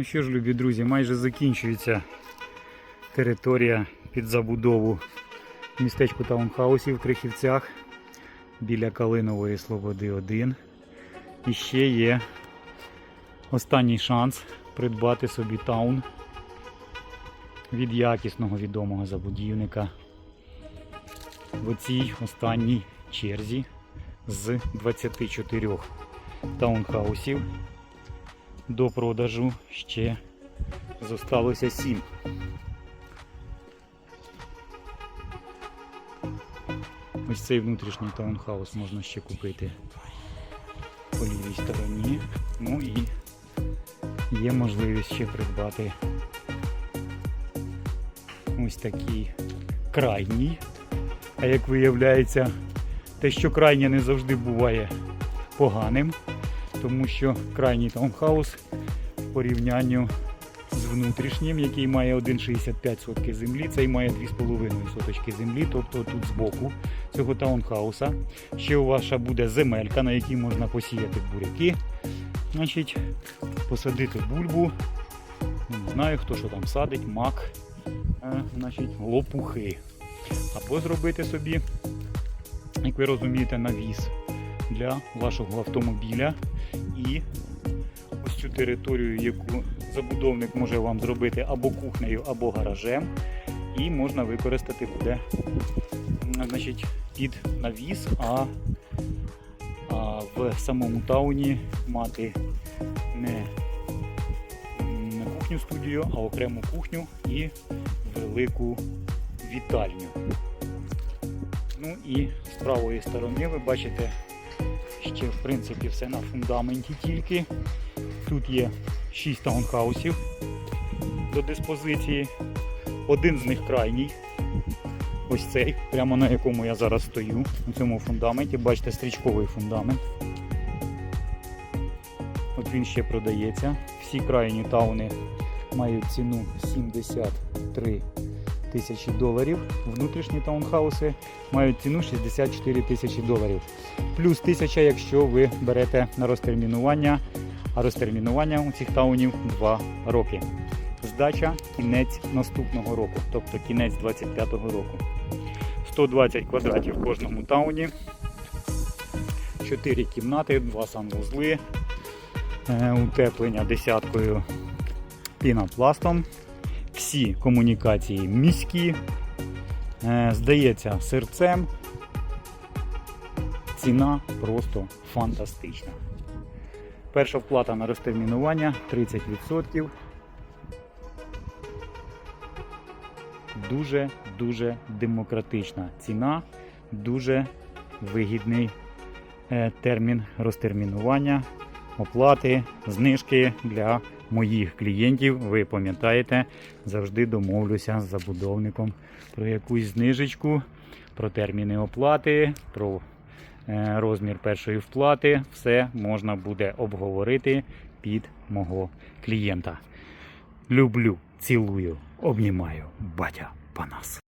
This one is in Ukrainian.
Ну що ж, любі друзі, майже закінчується територія під забудову містечку таунхаусів в Крихівцях біля Калинової Слободи 1. І ще є останній шанс придбати собі таун від якісного відомого забудівника в оцій останній черзі з 24 таунхаусів до продажу ще зосталося 7. Ось цей внутрішній таунхаус можна ще купити по лівій стороні. Ну і є можливість ще придбати ось такий крайній. А як виявляється, те, що крайнє не завжди буває поганим, тому що крайній таунхаус в порівнянні з внутрішнім, який має 1,65 сотки землі, цей має 2,5 соточки землі, тобто тут збоку цього таунхауса. Ще у ваша буде земелька, на якій можна посіяти буряки, значить, посадити бульбу. Не знаю, хто що там садить, мак, е, значить, лопухи. Або зробити собі, як ви розумієте, навіс для вашого автомобіля і ось цю територію, яку забудовник може вам зробити або кухнею, або гаражем, і можна використати буде значить, під навіс, а, а в самому тауні мати не кухню студію, а окрему кухню і велику вітальню. Ну і з правої сторони ви бачите ще в принципі все на фундаменті тільки. Тут є 6 таунхаусів до диспозиції. Один з них крайній. Ось цей, прямо на якому я зараз стою, на цьому фундаменті. Бачите, стрічковий фундамент. От він ще продається. Всі крайні тауни мають ціну 73 тисячі доларів. Внутрішні таунхауси мають ціну 64 тисячі доларів. Плюс 1000, якщо ви берете на розтермінування, а розтермінування у цих таунів 2 роки. Здача кінець наступного року, тобто кінець 25-го року. 120 квадратів в кожному тауні, 4 кімнати, 2 санвузли, е, утеплення десяткою пінопластом. Всі комунікації міські, е, здається, серцем. Ціна просто фантастична. Перша вплата на розтермінування 30%. Дуже-дуже демократична ціна, дуже вигідний е, термін розтермінування, оплати, знижки для моїх клієнтів. Ви пам'ятаєте, завжди домовлюся з забудовником про якусь знижечку, про терміни оплати, про е, розмір першої вплати. Все можна буде обговорити під мого клієнта. Люблю, цілую, обнімаю, батя Панас.